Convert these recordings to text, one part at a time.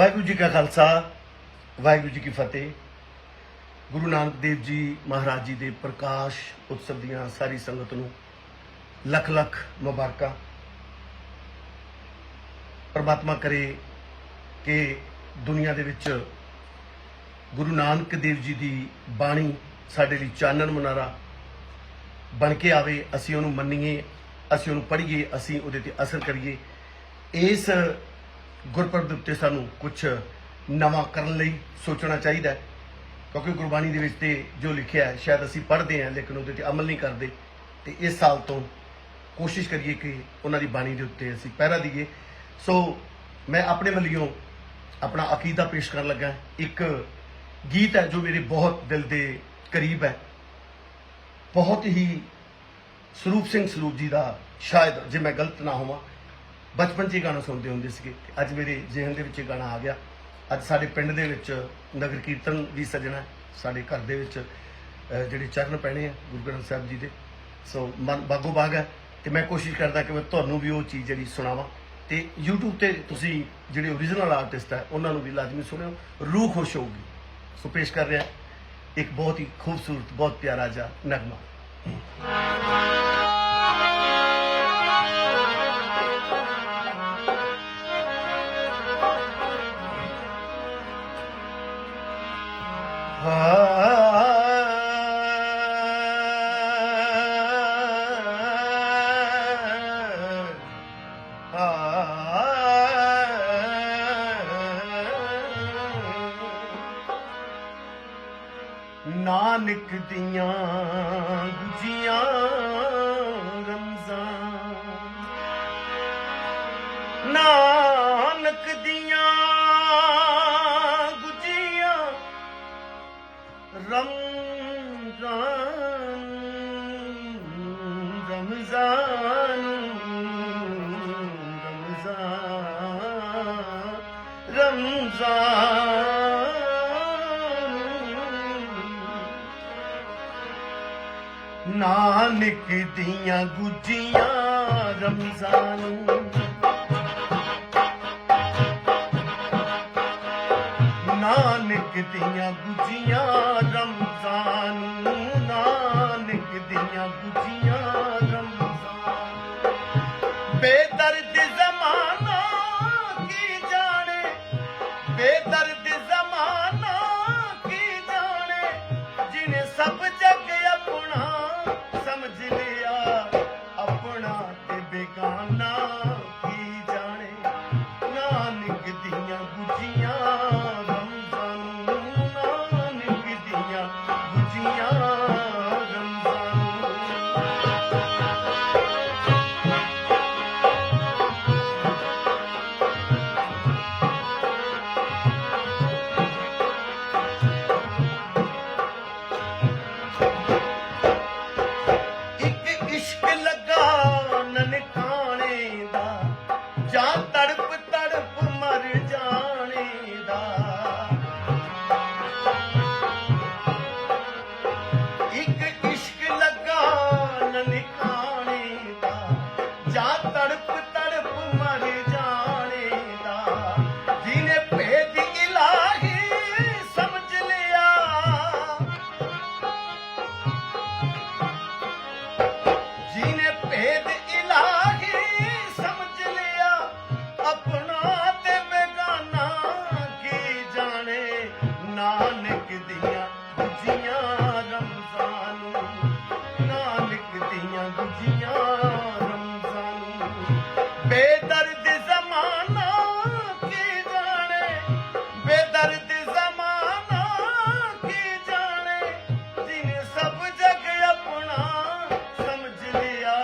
ਵਾਹਿਗੁਰੂ ਜੀ ਕਾ ਖਾਲਸਾ, ਵਾਹਿਗੁਰੂ ਜੀ ਕੀ ਫਤਿਹ। ਗੁਰੂ ਨਾਨਕ ਦੇਵ ਜੀ ਮਹਾਰਾਜ ਜੀ ਦੇ ਪ੍ਰਕਾਸ਼ ਉਤਸਵ ਦੀਆਂ ਸਾਰੀ ਸੰਗਤ ਨੂੰ ਲੱਖ ਲੱਖ ਮੁਬਾਰਕਾਂ। ਪਰਮਾਤਮਾ ਕਰੇ ਕਿ ਦੁਨੀਆ ਦੇ ਵਿੱਚ ਗੁਰੂ ਨਾਨਕ ਦੇਵ ਜੀ ਦੀ ਬਾਣੀ ਸਾਡੇ ਲਈ ਚਾਨਣ ਮਨਾਰਾ ਬਣ ਕੇ ਆਵੇ, ਅਸੀਂ ਉਹਨੂੰ ਮੰਨੀਏ, ਅਸੀਂ ਉਹਨੂੰ ਪੜ੍ਹੀਏ, ਅਸੀਂ ਉਹਦੇ ਤੇ ਅਸਰ ਕਰੀਏ। ਇਸ ਗੁਰਪੁਰਬ ਦੇ ਉੱਤੇ ਸਾਨੂੰ ਕੁਝ ਨਵਾਂ ਕਰਨ ਲਈ ਸੋਚਣਾ ਚਾਹੀਦਾ ਹੈ। ਕਿਉਂਕਿ ਗੁਰਬਾਣੀ ਦੇ ਵਿੱਚ ਤੇ ਜੋ ਲਿਖਿਆ ਹੈ, ਸ਼ਾਇਦ ਅਸੀਂ ਪੜ੍ਹਦੇ ਹਾਂ, ਲੇਕਿਨ ਉਹਦੇ ਤੇ ਅਮਲ ਨਹੀਂ ਕਰਦੇ। ਤੇ ਇਸ ਸਾਲ ਤੋਂ ਕੋਸ਼ਿਸ਼ ਕਰੀਏ ਕਿ ਉਹਨਾਂ ਦੀ ਬਾਣੀ ਦੇ ਉੱਤੇ ਅਸੀਂ ਪਹਿਰਾ ਦਈਏ। ਸੋ ਮੈਂ ਆਪਣੇ ਵੱਲੋਂ ਆਪਣਾ ਅਕੀਦਾ ਪੇਸ਼ ਕਰਨ ਲੱਗਾ ਇੱਕ ਗੀਤ ਹੈ ਜੋ ਮੇਰੇ ਬਹੁਤ ਦਿਲ ਦੇ ਕਰੀਬ ਹੈ। ਬਹੁਤ ਹੀ ਸਰੂਪ ਸਿੰਘ ਸਰੂਪ ਜੀ ਦਾ ਸ਼ਾਇਦ ਜੇ ਮੈਂ ਗਲਤ ਨਾ ਹੋਵਾਂ ਬਚਪਨ 'ਚ ਇਹ ਗਾਣਾ ਸੁਣਦੇ ਹੁੰਦੇ ਸੀਗੇ ਅੱਜ ਮੇਰੇ ਜ਼ਿਹਨ ਦੇ ਵਿੱਚ ਇਹ ਗਾਣਾ ਆ ਗਿਆ। ਅੱਜ ਸਾਡੇ ਪਿੰਡ ਦੇ ਵਿੱਚ ਨਗਰ ਕੀਰਤਨ ਵੀ ਸਜਣਾ ਸਾਡੇ ਘਰ ਦੇ ਵਿੱਚ ਜਿਹੜੇ ਚਰਨ ਪੈਣੇ ਆ, ਗੁਰੂ ਗ੍ਰੰਥ ਸਾਹਿਬ ਜੀ ਦੇ। ਸੋ ਮਨ ਬਾਗੋ ਬਾਗ ਹੈ ਤੇ ਮੈਂ ਕੋਸ਼ਿਸ਼ ਕਰਦਾ ਕਿ ਮੈਂ ਤੁਹਾਨੂੰ ਵੀ ਉਹ ਚੀਜ਼ ਜਿਹੜੀ ਸੁਣਾਵਾਂ। ਤੇ YouTube ਤੇ ਤੁਸੀਂ ਜਿਹੜੇ ਓਰੀਜਨਲ ਆਰਟਿਸਟ ਹੈ, ਉਹਨਾਂ ਨੂੰ ਵੀ ਲਾਜ਼ਮੀ ਸੁਣਿਓ, ਰੂਹ ਖੁਸ਼ ਹੋਊਗੀ। ਸੋ ਪੇਸ਼ ਕਰ ਰਿਹਾ ਇੱਕ ਬਹੁਤ ਹੀ ਖੂਬਸੂਰਤ, ਬਹੁਤ ਪਿਆਰਾ ਜਿਹਾ ਨਗਮਾ। ਨਾਨਕ ਦੀਆਂ ਗੁਜੀਆਂ ਰਮਜ਼ਾਨ। ਨਾਨਕ ਦੀਆਂ ਰਮਜ਼ਾਨ ਰਮਜ਼ਾਨ ਰਮਜ਼ਾਨ ਰਮਜ਼ਾਨ। ਨਾਨਕ ਦੀਆਂ ਗੁਜੀਆਂ ਰਮਜ਼ਾਨ। ਦੀਆਂ ਗੁਜੀਆਂ ਰਮਜ਼ਾਨ ਨਾਨਕ ਦੀਆਂ ਗੁਜੀਆਂ ਰਮਜ਼ਾਨ। ਬੇਦਰਦ ਜ਼ਮਾਨਾ ਕੀ ਜਾਣੇ? ਬੇਦਰਦ ਜ਼ਮਾਨਾ ਕੀ ਜਾਣੇ? ਜਿਨੇ ਸਭ ਜਗ ਆਪਣਾ ਸਮਝ ਲਿਆ, ਆਪਣਾ ਤੇ ਬੇਗਾਨਾ ਕੀ ਜਾਣੇ? ਨਾਨਕ ਦੀਆਂ ਗੁਜੀਆਂ ਨਾਨਕ ਦੀਆਂ ਗੁਜੀਆਂ ਰਮਜ਼ਾਨ, ਨਾਨਕ ਦੀਆਂ ਗੁਜੀਆਂ ਰਮਜ਼ਾਨ। ਬੇਦਰਦ ਜ਼ਮਾਨਾ ਕੀ ਜਾਣੇ, ਬੇਦਰਦ ਜ਼ਮਾਨਾ ਕੀ ਜਾਣੇ ਜਿਨੇ ਸਭ ਜਗ ਆਪਣਾ ਸਮਝ ਲਿਆ,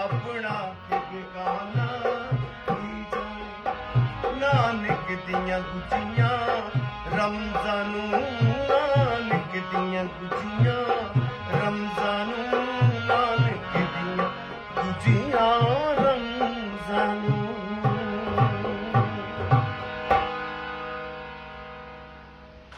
ਆਪਣਾ ਕਿ ਕੀ ਜਾਣੇ। ਨਾਨਕ ਦੀਆਂ ਗੁਜੀਆਂ ਰਮਜ਼ਾਨ ਨੂੰ ਨਾਨਕ ਦੀਆਂ ਗੁਜੀਆਂ ਰਮਜ਼ਾਨ ਨੂੰ ਨਾਨਕ ਦੀਆਂ ਗੁਜੀਆਂ